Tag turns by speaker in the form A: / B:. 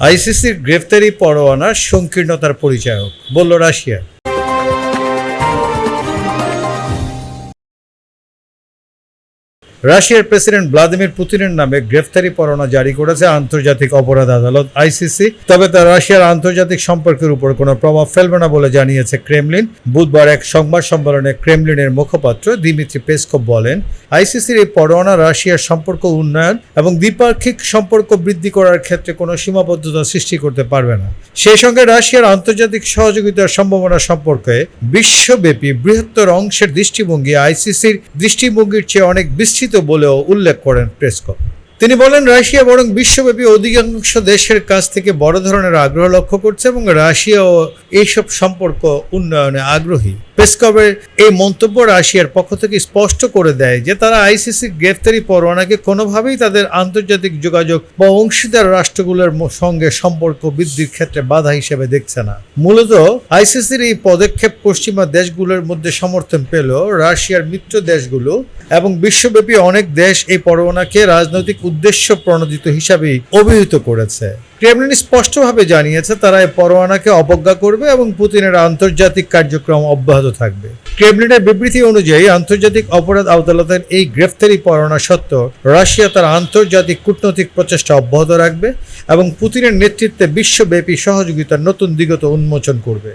A: আইসিসির গ্রেফতারি পরোয়ানা সংকীর্ণতার পরিচায়ক বলল রাশিয়া। রাশিয়ার প্রেসিডেন্ট ভ্লাদিমির পুতিনের নামে গ্রেফতারি পরোয়ানা জারি করেছে আন্তর্জাতিক অপরাধ আদালত, আইসিসি। তবে তা রাশিয়ার আন্তর্জাতিক সম্পর্কের উপর কোনো প্রভাব ফেলবে না বলে জানিয়েছে ক্রেমলিন। বুধবার এক সংবাদ সম্মেলনে ক্রেমলিনের মুখপাত্র দিমিত্রি পেসকভ বলেন, আইসিসির এই পরোয়ানা রাশিয়ার সম্পর্ক উন্নয়ন এবং দ্বিপাক্ষিক সম্পর্ক বৃদ্ধি করার ক্ষেত্রে কোনো সীমাবদ্ধতা সৃষ্টি করতে পারবে না। সেই সঙ্গে রাশিয়ার আন্তর্জাতিক সহযোগিতার সম্ভাবনা সম্পর্কে বিশ্বব্যাপী বৃহত্তর অংশের দৃষ্টিভঙ্গি আইসিসির দৃষ্টিভঙ্গির চেয়ে অনেক বিস্তৃত বলেও উল্লেখ করেন প্রেসকপ তিনি বলেন, রাশিয়া বরং বিশ্বব্যাপী অধিকাংশ দেশের কাছ থেকে বড় ধরনের আগ্রহ লক্ষ্য করছে এবং রাশিয়া ও এইসব সম্পর্ক উন্নয়নে আগ্রহী। পেসকভের এই মন্তব্য রাশিয়ার পক্ষ থেকে স্পষ্ট করে দেয় যে, তারা আইসিসি গ্রেফতারি পরোয়ানাকে কোনোভাবেই তাদের আন্তর্জাতিক যোগাযোগ বা অংশীদার রাষ্ট্রগুলোর সঙ্গে সম্পর্ক বৃদ্ধির ক্ষেত্রে বাধা হিসেবে দেখছে না। মূলত, আইসিসির এই পদক্ষেপ পশ্চিমা দেশগুলোর মধ্যে সমর্থন পেল, রাশিয়ার মিত্র দেশগুলো এবং বিশ্বব্যাপী অনেক দেশ এই পরোয়ানাকে রাজনৈতিক উদ্দেশ্য প্রণোদিত হিসাবেই অভিহিত করেছে। ক্রেমলিন স্পষ্টভাবে জানিয়েছে, তারা এই পরোয়ানাকে অবজ্ঞা করবে এবং পুতিনের আন্তর্জাতিক কার্যক্রম অব্যাহত থাকবে। ক্রেমলিনের বিবৃতি অনুযায়ী, আন্তর্জাতিক অপরাধ আদালতের এই গ্রেফতারি পরোয়ানা সত্ত্বেও রাশিয়া তার আন্তর্জাতিক কূটনৈতিক প্রচেষ্টা অব্যাহত রাখবে এবং পুতিনের নেতৃত্বে বিশ্বব্যাপী সহযোগিতার নতুন দিগত উন্মোচন করবে।